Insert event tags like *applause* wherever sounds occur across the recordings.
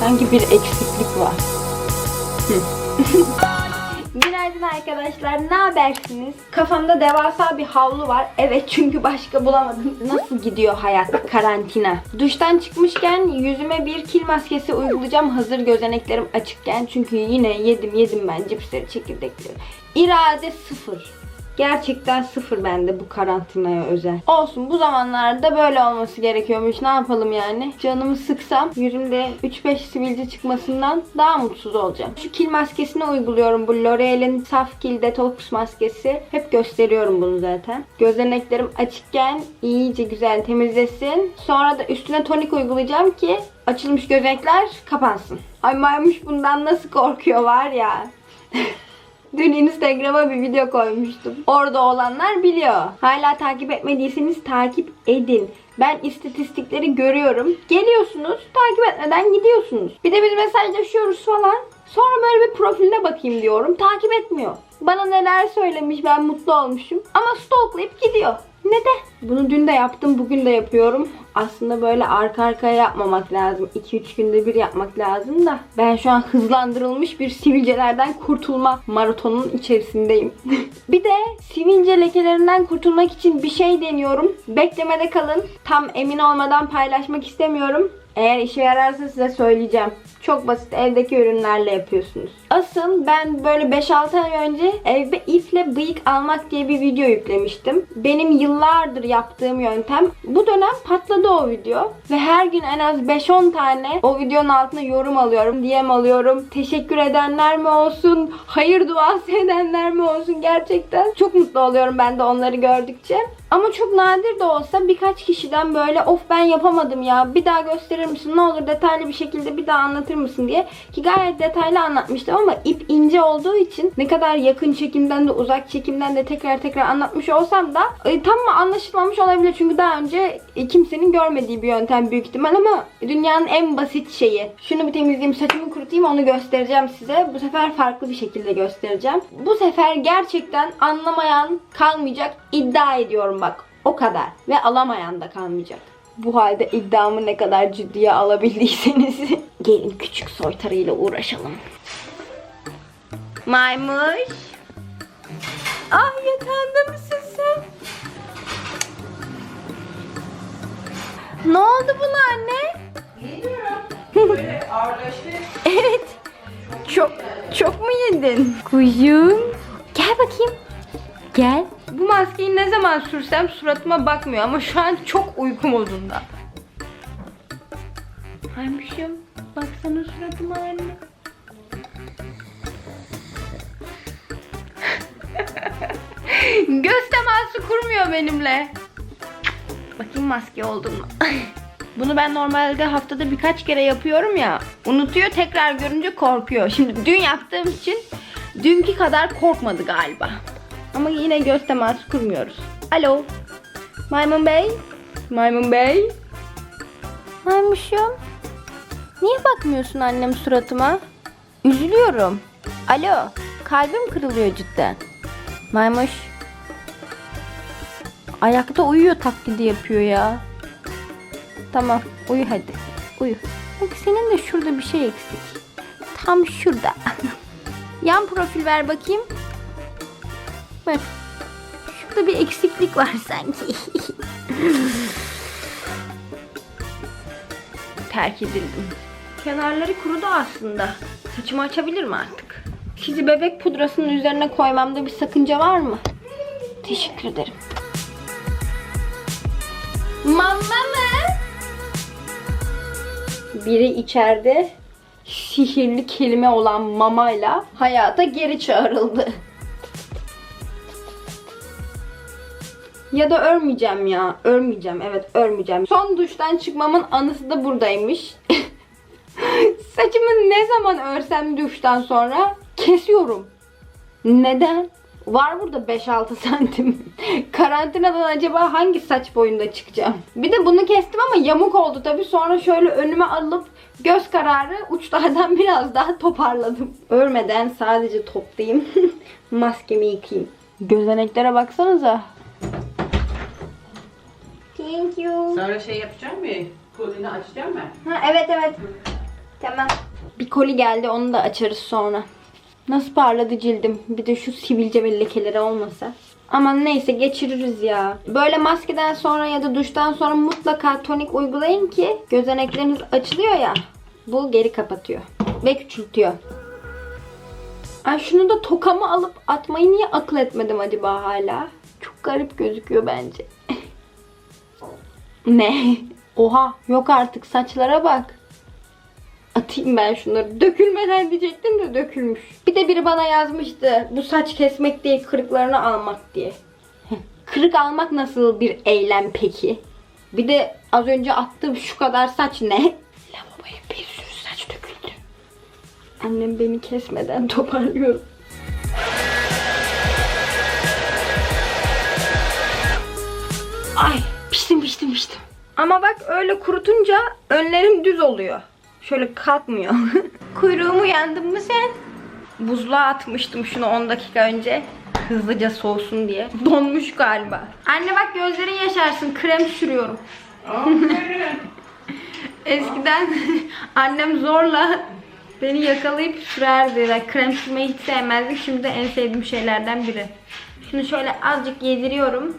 Sanki bir eksiklik var. *laughs* Günaydın arkadaşlar. Ne habersiniz? Kafamda devasa bir havlu var. Evet çünkü başka bulamadım. Nasıl gidiyor hayat karantina? Duştan çıkmışken yüzüme bir kil maskesi uygulayacağım. Hazır gözeneklerim açıkken. Çünkü yine yedim yedim ben cipsleri çekirdekleri. İrade sıfır. Gerçekten sıfır bende bu karantinaya özel. Olsun bu zamanlarda böyle olması gerekiyormuş. Ne yapalım yani? Canımı sıksam yüzümde 3-5 sivilce çıkmasından daha mutsuz olacağım. Şu kil maskesini uyguluyorum. Bu L'Oreal'in saf kil detoks maskesi. Hep gösteriyorum bunu zaten. Gözeneklerim açıkken iyice güzel temizlesin. Sonra da üstüne tonik uygulayacağım ki açılmış gözenekler kapansın. Ay maymuş bundan nasıl korkuyor var ya. *laughs* Dün Instagram'a bir video koymuştum. Orada olanlar biliyor. Hala takip etmediyseniz takip edin. Ben istatistikleri görüyorum. Geliyorsunuz, takip etmeden gidiyorsunuz. Bir de biz mesajlaşıyoruz falan. Sonra böyle bir profiline bakayım diyorum. Takip etmiyor. Bana neler söylemiş ben mutlu olmuşum. Ama stalklayıp gidiyor. Neden? Bunu dün de yaptım, bugün de yapıyorum. Aslında böyle arka arkaya yapmamak lazım. 2-3 günde bir yapmak lazım da. Ben şu an hızlandırılmış bir sivilcelerden kurtulma maratonunun içerisindeyim. *laughs* bir de sivilce lekelerinden kurtulmak için bir şey deniyorum. Beklemede kalın. Tam emin olmadan paylaşmak istemiyorum. Eğer işe yararsa size söyleyeceğim. Çok basit evdeki ürünlerle yapıyorsunuz. Asıl ben böyle 5-6 ay önce evde iple bıyık almak diye bir video yüklemiştim. Benim yıllardır yaptığım yöntem. Bu dönem patladı o video. Ve her gün en az 5-10 tane o videonun altına yorum alıyorum. DM alıyorum. Teşekkür edenler mi olsun? Hayır duası edenler mi olsun? Gerçekten çok mutlu oluyorum ben de onları gördükçe. Ama çok nadir de olsa birkaç kişiden böyle of ben yapamadım ya bir daha gösterir misin ne olur detaylı bir şekilde bir daha anlatır mısın diye ki gayet detaylı anlatmıştım ama ip ince olduğu için ne kadar yakın çekimden de uzak çekimden de tekrar tekrar anlatmış olsam da e, tam mı anlaşılmamış olabilir çünkü daha önce e, kimsenin görmediği bir yöntem büyük ihtimal ama dünyanın en basit şeyi. Şunu bir temizleyeyim saçımı kurutayım onu göstereceğim size. Bu sefer farklı bir şekilde göstereceğim. Bu sefer gerçekten anlamayan kalmayacak iddia ediyorum bak. O kadar. Ve alamayan da kalmayacak. Bu halde iddiamı ne kadar ciddiye alabildiyseniz *laughs* gelin küçük soytarıyla uğraşalım. Maymuş. Ah yatağında mısın sen? Ne oldu buna anne? Böyle ağırlaştı. *laughs* Evet. Çok çok mu yedin? Kuzum. Gel bakayım. Gel. Bu maskeyi ne zaman sürsem suratıma bakmıyor ama şu an çok uyku modunda. Haymuşum. Baksana suratıma anne. *laughs* Göz teması kurmuyor benimle. Bakayım maske oldun mu? *laughs* Bunu ben normalde haftada birkaç kere yapıyorum ya. Unutuyor tekrar görünce korkuyor. Şimdi dün yaptığım için dünkü kadar korkmadı galiba. Ama yine göz teması kurmuyoruz. Alo. Maymun Bey. Maymun Bey. Maymuşum. Niye bakmıyorsun annem suratıma? Üzülüyorum. Alo. Kalbim kırılıyor cidden. Maymuş. Ayakta uyuyor taklidi yapıyor ya. Tamam uyu hadi. Uyu. Bak senin de şurada bir şey eksik. Tam şurada. *laughs* Yan profil ver bakayım. Bak. Şurada bir eksiklik var sanki. *laughs* Terk edildim. Kenarları kurudu aslında. Saçımı açabilirim artık. Sizi bebek pudrasının üzerine koymamda bir sakınca var mı? Teşekkür ederim. Mama mı? Biri içeride sihirli kelime olan mamayla hayata geri çağrıldı. Ya da örmeyeceğim ya. Örmeyeceğim. Evet örmeyeceğim. Son duştan çıkmamın anısı da buradaymış. *laughs* Saçımı ne zaman örsem duştan sonra kesiyorum. Neden? Var burada 5-6 santim. *laughs* Karantinadan acaba hangi saç boyunda çıkacağım? Bir de bunu kestim ama yamuk oldu tabii. Sonra şöyle önüme alıp göz kararı uçlardan *laughs* biraz daha toparladım. Örmeden sadece toplayayım. Maskemi yıkayayım. Gözeneklere baksanıza. Thank you. Sonra şey yapacağım mı? Kolunu açacağım mı? Ha evet evet. Tamam. Bir koli geldi onu da açarız sonra. Nasıl parladı cildim. Bir de şu sivilce ve lekeleri olmasa. Aman neyse geçiririz ya. Böyle maskeden sonra ya da duştan sonra mutlaka tonik uygulayın ki gözenekleriniz açılıyor ya. Bu geri kapatıyor. Ve küçültüyor. Ay şunu da tokamı alıp atmayı niye akıl etmedim acaba hala? Çok garip gözüküyor bence. *laughs* ne? Oha yok artık saçlara bak. Atayım ben şunları. Dökülmeden diyecektim de dökülmüş. Bir de biri bana yazmıştı. Bu saç kesmek değil kırıklarını almak diye. Kırık almak nasıl bir eylem peki? Bir de az önce attığım şu kadar saç ne? Lavaboya bir sürü saç döküldü. Annem beni kesmeden toparlıyorum. Ay piştim piştim. Ama bak öyle kurutunca önlerim düz oluyor. Şöyle kalkmıyor. *laughs* Kuyruğumu yandın mı sen? Buzluğa atmıştım şunu 10 dakika önce. Hızlıca soğusun diye. Donmuş galiba. Anne bak gözlerin yaşarsın. Krem sürüyorum. *laughs* Eskiden *laughs* annem zorla beni yakalayıp sürerdi. Ben krem sürmeyi hiç sevmezdim. Şimdi de en sevdiğim şeylerden biri. Şunu şöyle azıcık yediriyorum.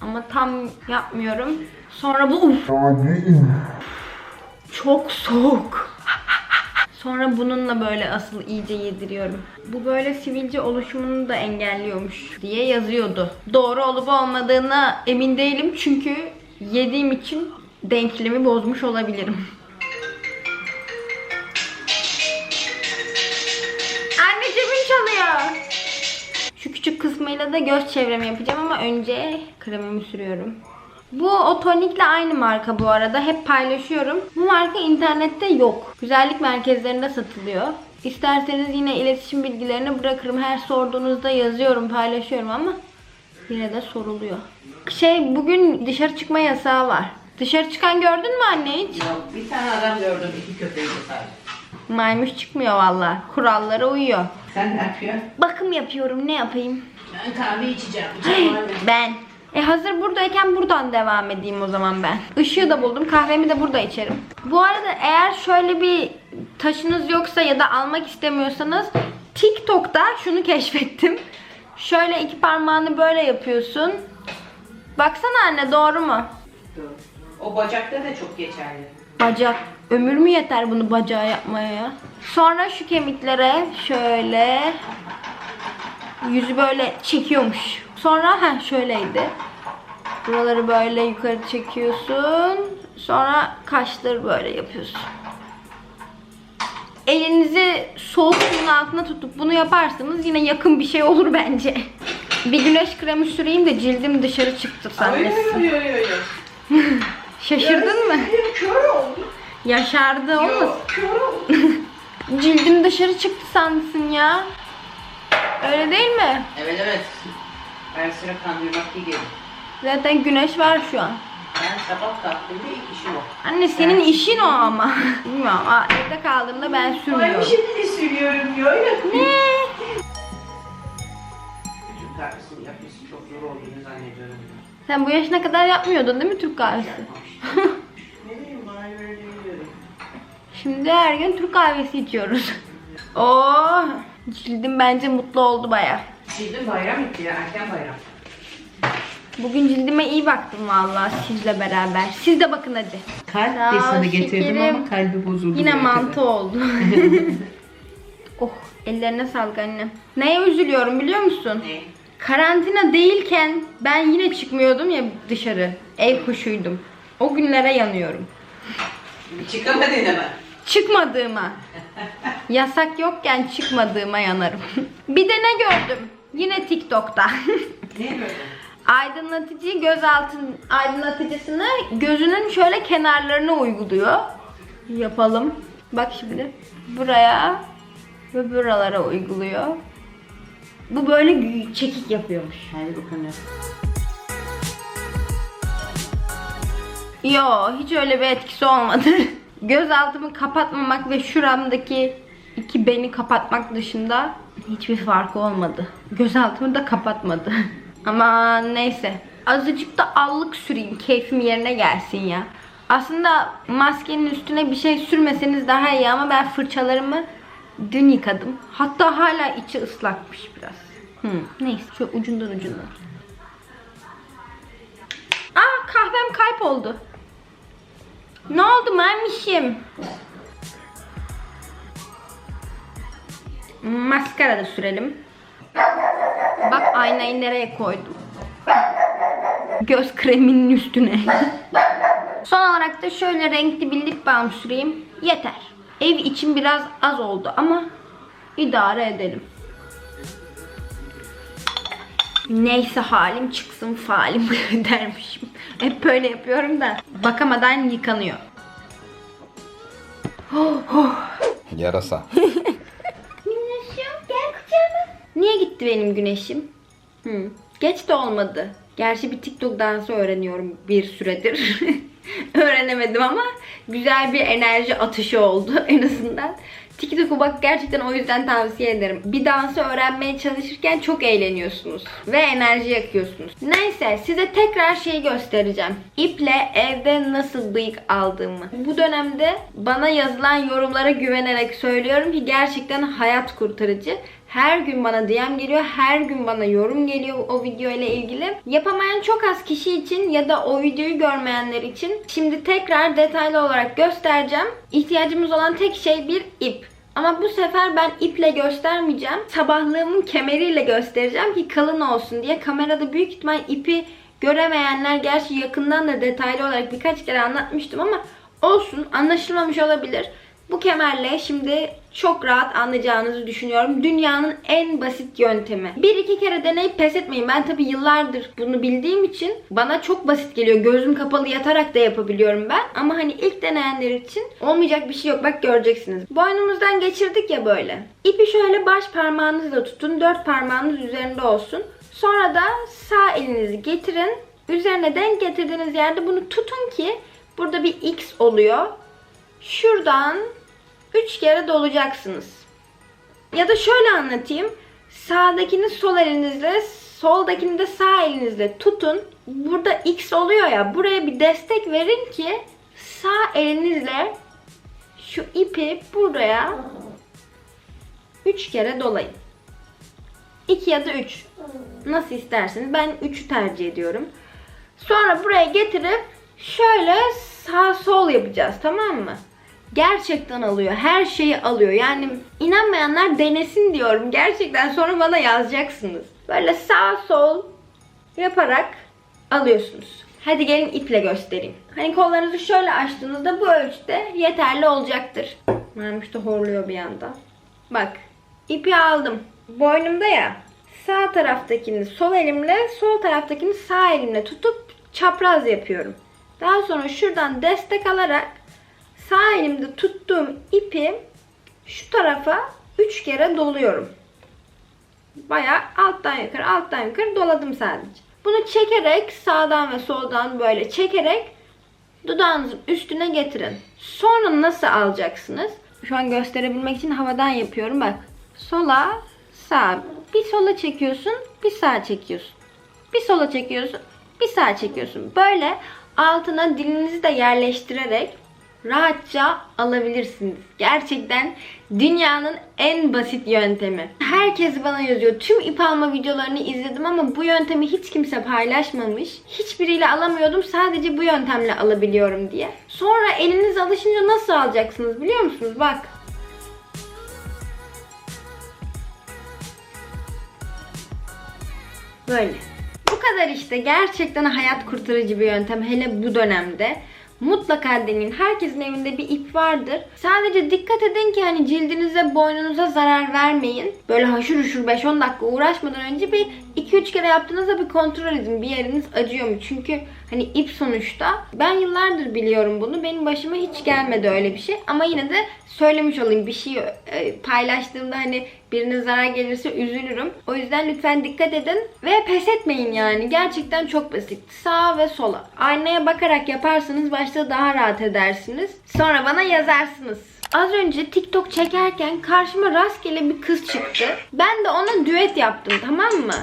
Ama tam yapmıyorum. Sonra bu uf. Çok soğuk. Sonra bununla böyle asıl iyice yediriyorum. Bu böyle sivilce oluşumunu da engelliyormuş diye yazıyordu. Doğru olup olmadığına emin değilim çünkü yediğim için denklemi bozmuş olabilirim. Küçük kısmıyla da göz çevremi yapacağım ama önce kremimi sürüyorum. Bu o tonikle aynı marka bu arada. Hep paylaşıyorum. Bu marka internette yok. Güzellik merkezlerinde satılıyor. İsterseniz yine iletişim bilgilerini bırakırım. Her sorduğunuzda yazıyorum, paylaşıyorum ama yine de soruluyor. Şey bugün dışarı çıkma yasağı var. Dışarı çıkan gördün mü anne hiç? Yok, bir tane adam gördüm iki köpeği sadece. Maymuş çıkmıyor valla. Kurallara uyuyor. Sen ne yapıyorsun? Bakım yapıyorum ne yapayım? Ben kahve içeceğim. Ben. E hazır buradayken buradan devam edeyim o zaman ben. Işığı da buldum. Kahvemi de burada içerim. Bu arada eğer şöyle bir taşınız yoksa ya da almak istemiyorsanız TikTok'ta şunu keşfettim. Şöyle iki parmağını böyle yapıyorsun. Baksana anne doğru mu? Dur. O bacakta da çok geçerli. Bacak. Ömür mü yeter bunu bacağı yapmaya ya? Sonra şu kemiklere şöyle yüzü böyle çekiyormuş. Sonra ha şöyleydi. Buraları böyle yukarı çekiyorsun. Sonra kaşları böyle yapıyorsun. Elinizi soğuk suyun altına tutup bunu yaparsanız yine yakın bir şey olur bence. Bir güneş kremi süreyim de cildim dışarı çıktı yo. *laughs* Şaşırdın mı? Kör oldum. Yaşardı oldum. *laughs* Cildim dışarı çıktı sanırsın ya. Öyle değil mi? evet evet. Ben sıra kandırmak değil geldim. Zaten güneş var şu an. Ben sabah kalktığımda ilk işim o. Anne senin işin o ama. *laughs* Bilmiyorum. Aa, evde kaldığımda ben Ay sürmüyorum. şimdi sürüyorum ya. Öyle. Ne? Türk kahvesini yapması çok zor olduğunu zannediyorum. Sen bu yaşına kadar yapmıyordun değil mi Türk kahvesi? ne *laughs* bileyim bana öyle geliyorum. Şimdi her gün Türk kahvesi içiyoruz. *laughs* Oo, cildim bence mutlu oldu baya. Bizim bayram bitti ya erken bayram. Bugün cildime iyi baktım vallahi sizle beraber. Siz de bakın hadi. Kalp Sağ sana getirdim şekerim. ama kalbi bozuldu. Yine mantı oldu. *laughs* oh ellerine sağlık annem. Neye üzülüyorum biliyor musun? Ne? Karantina değilken ben yine çıkmıyordum ya dışarı. Ev kuşuydum. O günlere yanıyorum. Çıkamadın ama. Çıkmadığıma. Yasak yokken çıkmadığıma yanarım. Bir de ne gördüm? Yine TikTok'ta. Ne? Aydınlatıcı göz altın aydınlatıcısını gözünün şöyle kenarlarına uyguluyor. Yapalım. Bak şimdi. Buraya ve buralara uyguluyor. Bu böyle çekik yapıyormuş. Hadi bakalım. Yo hiç öyle bir etkisi olmadı. Göz altımı kapatmamak ve şuramdaki iki beni kapatmak dışında hiçbir farkı olmadı. Göz altımı da kapatmadı. *laughs* Ama neyse. Azıcık da allık süreyim. Keyfim yerine gelsin ya. Aslında maskenin üstüne bir şey sürmeseniz daha iyi ama ben fırçalarımı dün yıkadım. Hatta hala içi ıslakmış biraz. Hmm, neyse şu ucundan ucundan. Aa kahvem kayboldu. Ne oldu Mamişim? Maskara da sürelim. Bak aynayı nereye koydum. Göz kreminin üstüne. Son olarak da şöyle renkli bir lip balm süreyim. Yeter. Ev için biraz az oldu ama idare edelim. Neyse halim çıksın falim *laughs* dermişim. Hep böyle yapıyorum da bakamadan yıkanıyor. Oh, oh. Yarasa. *laughs* Güneşim gel kucağıma. Niye gitti benim güneşim? Hı. Geç de olmadı. Gerçi bir TikTok dansı öğreniyorum bir süredir. *laughs* Öğrenemedim ama güzel bir enerji atışı oldu en azından. TikTok'u bak gerçekten o yüzden tavsiye ederim. Bir dansı öğrenmeye çalışırken çok eğleniyorsunuz ve enerji yakıyorsunuz. Neyse size tekrar şeyi göstereceğim. İple evde nasıl bıyık aldığımı. Bu dönemde bana yazılan yorumlara güvenerek söylüyorum ki gerçekten hayat kurtarıcı. Her gün bana DM geliyor, her gün bana yorum geliyor o video ile ilgili. Yapamayan çok az kişi için ya da o videoyu görmeyenler için şimdi tekrar detaylı olarak göstereceğim. İhtiyacımız olan tek şey bir ip. Ama bu sefer ben iple göstermeyeceğim. Sabahlığımın kemeriyle göstereceğim ki kalın olsun diye. Kamerada büyük ihtimal ipi göremeyenler gerçi yakından da detaylı olarak birkaç kere anlatmıştım ama olsun anlaşılmamış olabilir. Bu kemerle şimdi çok rahat anlayacağınızı düşünüyorum. Dünyanın en basit yöntemi. Bir iki kere deneyip pes etmeyin. Ben tabi yıllardır bunu bildiğim için bana çok basit geliyor. Gözüm kapalı yatarak da yapabiliyorum ben. Ama hani ilk deneyenler için olmayacak bir şey yok. Bak göreceksiniz. Boynumuzdan geçirdik ya böyle. İpi şöyle baş parmağınızla tutun. Dört parmağınız üzerinde olsun. Sonra da sağ elinizi getirin. Üzerine denk getirdiğiniz yerde bunu tutun ki burada bir X oluyor. Şuradan 3 kere dolacaksınız. Ya da şöyle anlatayım. Sağdakini sol elinizle, soldakini de sağ elinizle tutun. Burada X oluyor ya. Buraya bir destek verin ki sağ elinizle şu ipi buraya 3 kere dolayın. 2 ya da 3. Nasıl isterseniz. Ben 3'ü tercih ediyorum. Sonra buraya getirip şöyle sağ sol yapacağız tamam mı? Gerçekten alıyor. Her şeyi alıyor. Yani inanmayanlar denesin diyorum. Gerçekten sonra bana yazacaksınız. Böyle sağ sol yaparak alıyorsunuz. Hadi gelin iple göstereyim. Hani kollarınızı şöyle açtığınızda bu ölçüde yeterli olacaktır. Varmış da horluyor bir yanda. Bak ipi aldım. Boynumda ya sağ taraftakini sol elimle sol taraftakini sağ elimle tutup çapraz yapıyorum. Daha sonra şuradan destek alarak sağ elimde tuttuğum ipi şu tarafa 3 kere doluyorum. Bayağı alttan yukarı alttan yukarı doladım sadece. Bunu çekerek sağdan ve soldan böyle çekerek dudağınızın üstüne getirin. Sonra nasıl alacaksınız? Şu an gösterebilmek için havadan yapıyorum bak. Sola, sağ. Bir sola çekiyorsun, bir sağa çekiyorsun. Bir sola çekiyorsun, bir sağa çekiyorsun. Böyle altına dilinizi de yerleştirerek rahatça alabilirsiniz. Gerçekten dünyanın en basit yöntemi. Herkes bana yazıyor. Tüm ip alma videolarını izledim ama bu yöntemi hiç kimse paylaşmamış. Hiçbiriyle alamıyordum. Sadece bu yöntemle alabiliyorum diye. Sonra eliniz alışınca nasıl alacaksınız biliyor musunuz? Bak. Böyle. Bu kadar işte. Gerçekten hayat kurtarıcı bir yöntem. Hele bu dönemde. Mutlaka deneyin. Herkesin evinde bir ip vardır. Sadece dikkat edin ki hani cildinize, boynunuza zarar vermeyin. Böyle haşır huşur 5-10 dakika uğraşmadan önce bir 2-3 kere yaptığınızda bir kontrol edin. Bir yeriniz acıyor mu? Çünkü hani ip sonuçta. Ben yıllardır biliyorum bunu. Benim başıma hiç gelmedi öyle bir şey. Ama yine de söylemiş olayım. Bir şey e, paylaştığımda hani birine zarar gelirse üzülürüm. O yüzden lütfen dikkat edin ve pes etmeyin yani. Gerçekten çok basit. Sağa ve sola. Aynaya bakarak yaparsanız başta daha rahat edersiniz. Sonra bana yazarsınız. Az önce TikTok çekerken karşıma rastgele bir kız çıktı. Ben de ona düet yaptım tamam mı?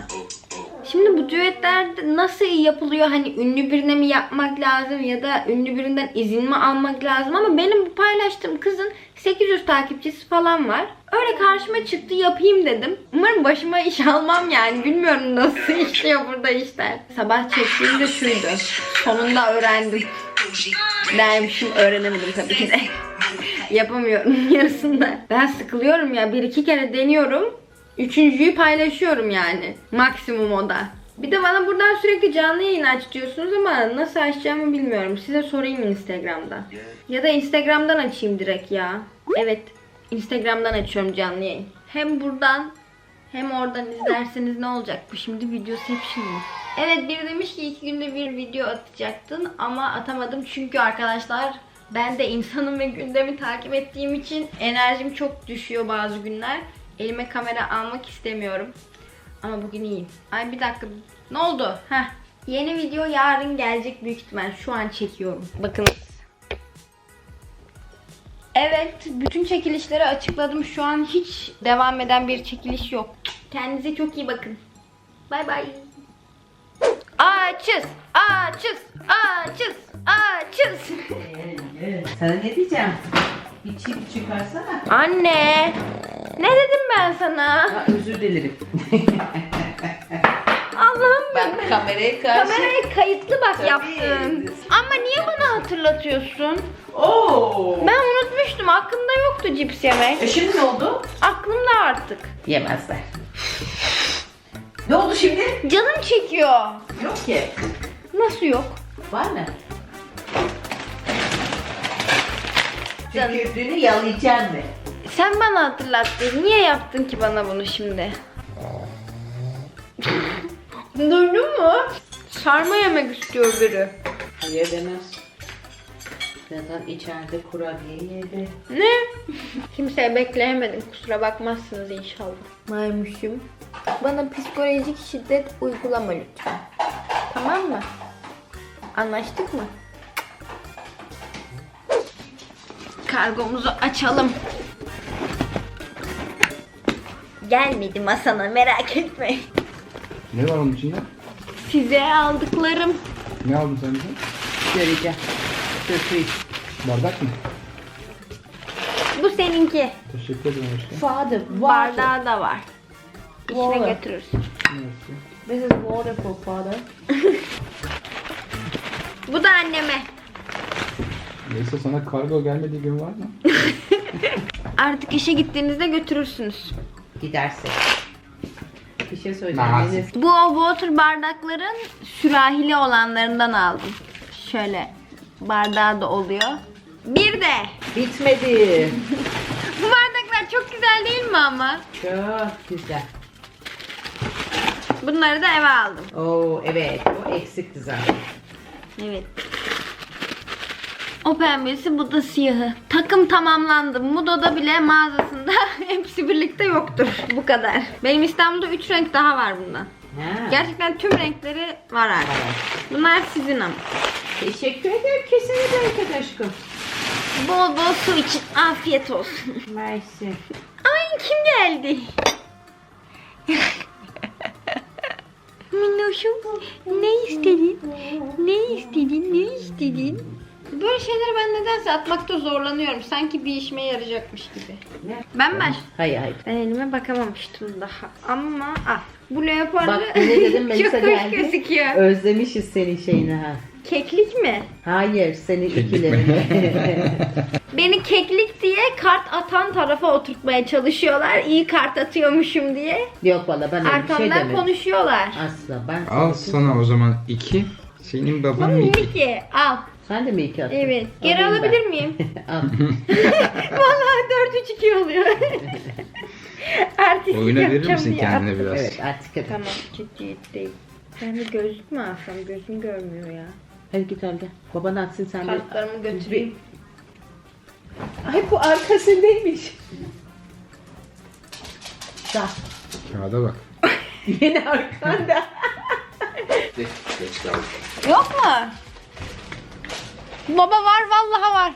Şimdi bu düetler nasıl yapılıyor? Hani ünlü birine mi yapmak lazım ya da ünlü birinden izin mi almak lazım? Ama benim bu paylaştığım kızın 800 takipçisi falan var. Öyle karşıma çıktı yapayım dedim. Umarım başıma iş almam yani. Bilmiyorum nasıl *laughs* işliyor burada işler. Sabah çektiğim de şuydu. Sonunda öğrendim. Dermişim öğrenemedim tabii ki de. *laughs* Yapamıyorum *laughs* yarısında. Ben sıkılıyorum ya. Bir iki kere deniyorum. Üçüncüyü paylaşıyorum yani. Maksimum o da. Bir de bana buradan sürekli canlı yayın aç diyorsunuz ama nasıl açacağımı bilmiyorum. Size sorayım Instagram'da. Ya da Instagram'dan açayım direkt ya. Evet. Instagram'dan açıyorum canlı yayın. Hem buradan hem oradan izlerseniz ne olacak? Bu şimdi videoception mı? Evet biri demiş ki iki günde bir video atacaktın ama atamadım çünkü arkadaşlar ben de insanım ve gündemi takip ettiğim için enerjim çok düşüyor bazı günler. Elime kamera almak istemiyorum. Ama bugün iyiyim. Ay bir dakika. Ne oldu? Heh. Yeni video yarın gelecek büyük ihtimal. Şu an çekiyorum. Bakın. Evet, bütün çekilişleri açıkladım. Şu an hiç devam eden bir çekiliş yok. Kendinize çok iyi bakın. Bay bay. Açız, açız, açız, açız. Sana ne diyeceğim? Bir çift çıkarsana. Anne, ne dedim ben sana? Ha, özür dilerim. *laughs* Allah'ım Bak kameraya karşı. Kamerayı kayıtlı bak Tabii. yaptın. Ama niye bana hatırlatıyorsun? Oo. Ben unutmuştum. Aklımda yoktu cips yemek. E şimdi ne oldu? Aklımda artık. Yemezler. ne oldu şimdi? Canım çekiyor. Yok ki. Nasıl yok? Var mı? Tükürdüğünü yalayacaksın mı? Sen bana hatırlattın. Niye yaptın ki bana bunu şimdi? Duydun mu? Sarma yemek istiyor biri. Hayır demez. Zaten içeride kurabiye yedi. Ne? *laughs* Kimseye bekleyemedim. Kusura bakmazsınız inşallah. Maymuşum. Bana psikolojik şiddet uygulama lütfen. Tamam mı? Anlaştık mı? Kargomuzu açalım. Gelmedi masana merak etme. Ne var onun içinde? Size aldıklarım. Ne aldın sen bize? Göreceğim. Sürpriz. Bardak mı? Bu seninki. Teşekkür ederim aşkım. Father, Bardağı da var. İçine Water. götürürsün. Mersi. This is water for father. *laughs* Bu da anneme. Neyse sana kargo gelmediği gün var mı? *laughs* Artık işe gittiğinizde götürürsünüz. Gidersek. Bir şey söyleyeceğim. Bu water bardakların sürahili olanlarından aldım. Şöyle bardağı da oluyor. Bir de Bitmedi. *laughs* bu bardaklar çok güzel değil mi ama? Çok güzel. Bunları da eve aldım. Oo evet. O eksikti zaten. Evet. O pembesi bu da siyahı. Takım tamamlandı. Mudo'da bile mağazasında *laughs* hepsi birlikte yoktur. Bu kadar. Benim İstanbul'da 3 renk daha var bundan. Ha. Gerçekten tüm renkleri var artık. Bunlar sizin ama. Teşekkür ederim. Kesene bereket aşkım. Bol bol su için afiyet olsun. Mersi. Ay kim geldi? *laughs* Minnoşum ne istedin? Ne istedin? Ne istedin? Böyle şeyleri ben nedense atmakta zorlanıyorum. Sanki bir işime yarayacakmış gibi. Ne? Ben baş. Hayır hayır. Ben elime bakamamıştım daha. Ama ah bu leopardı Bak ne dedim *laughs* Melisa çok hoş geldi. gözüküyor. Özlemişiz senin şeyini ha. Keklik mi? Hayır senin ikilerini. *laughs* Beni keklik diye kart atan tarafa oturtmaya çalışıyorlar. İyi kart atıyormuşum diye. Yok valla ben öyle bir şey Arkamdan demedim. konuşuyorlar. Asla ben Al sana- sana o zaman iki. Senin baban Ama iki. Al. Sen de mi iki attın? Evet. Geri Alayım ben. alabilir miyim? *laughs* Al. *laughs* Vallahi 4-3-2 oluyor. *laughs* Artist Oyuna verir yapacağım misin diye kendine attım. biraz? evet artık hadi. Tamam ciddiyet Ben de gözlük mü alsam? Gözüm görmüyor ya. Hadi git al gel. Baban atsın sen de. Kartlarımı götüreyim. Ay bu arkasındaymış. Da. Kağıda bak. Yine arkanda. Geç, geç kaldık. Yok mu? Baba var vallahi var.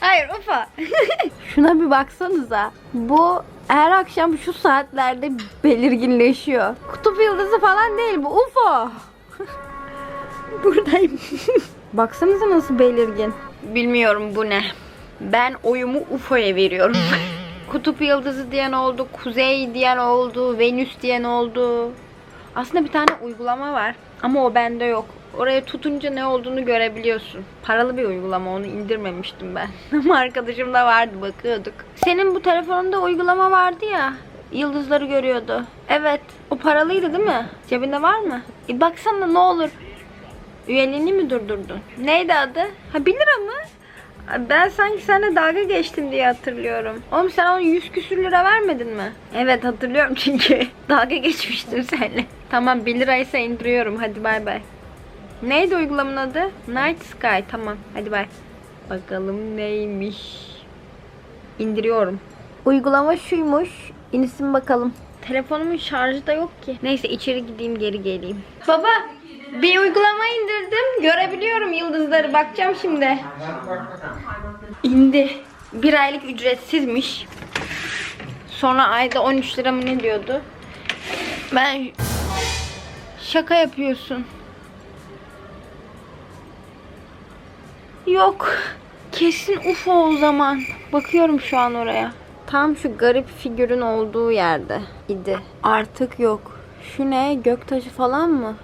Hayır ufa. *laughs* Şuna bir baksanıza. Bu her akşam şu saatlerde belirginleşiyor. Kutup yıldızı falan değil bu UFO. *laughs* Buradayım. *laughs* Baksanıza nasıl belirgin. Bilmiyorum bu ne. Ben oyumu UFO'ya veriyorum. Kutup yıldızı diyen oldu, kuzey diyen oldu, venüs diyen oldu. Aslında bir tane uygulama var ama o bende yok. Oraya tutunca ne olduğunu görebiliyorsun. Paralı bir uygulama onu indirmemiştim ben. *laughs* Ama arkadaşımda vardı bakıyorduk. Senin bu telefonunda uygulama vardı ya. Yıldızları görüyordu. Evet. O paralıydı değil mi? Cebinde var mı? E baksana ne olur. Üyeliğini mi durdurdun? Neydi adı? Ha 1 lira mı? Ben sanki seninle dalga geçtim diye hatırlıyorum. Oğlum sen ona 100 küsür lira vermedin mi? Evet hatırlıyorum çünkü. *laughs* dalga geçmiştim seninle. Tamam 1 liraysa indiriyorum. Hadi bay bay. Neydi uygulamanın adı? Night Sky. Tamam. Hadi bay. Bakalım neymiş. İndiriyorum. Uygulama şuymuş. İnsin bakalım. Telefonumun şarjı da yok ki. Neyse içeri gideyim geri geleyim. Baba bir uygulama indirdim. Görebiliyorum yıldızları. Bakacağım şimdi. İndi. Bir aylık ücretsizmiş. Sonra ayda 13 lira mı ne diyordu? Ben şaka yapıyorsun. Yok. Kesin UFO o zaman. Bakıyorum şu an oraya. Tam şu garip figürün olduğu yerde idi. Artık yok. Şu ne? Göktaşı falan mı?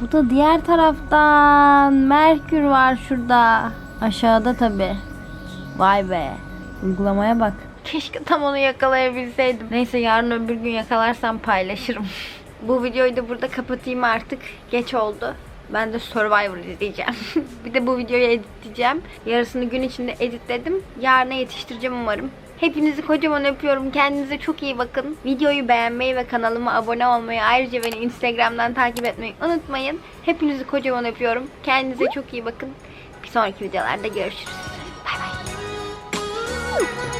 Bu da diğer taraftan. Merkür var şurada. Aşağıda tabi. Vay be. Uygulamaya bak. Keşke tam onu yakalayabilseydim. Neyse yarın öbür gün yakalarsam paylaşırım. *laughs* Bu videoyu da burada kapatayım artık. Geç oldu. Ben de Survivor izleyeceğim. *laughs* bir de bu videoyu editleyeceğim. Yarısını gün içinde editledim. Yarına yetiştireceğim umarım. Hepinizi kocaman öpüyorum. Kendinize çok iyi bakın. Videoyu beğenmeyi ve kanalıma abone olmayı ayrıca beni Instagram'dan takip etmeyi unutmayın. Hepinizi kocaman öpüyorum. Kendinize çok iyi bakın. Bir sonraki videolarda görüşürüz. Bay bay.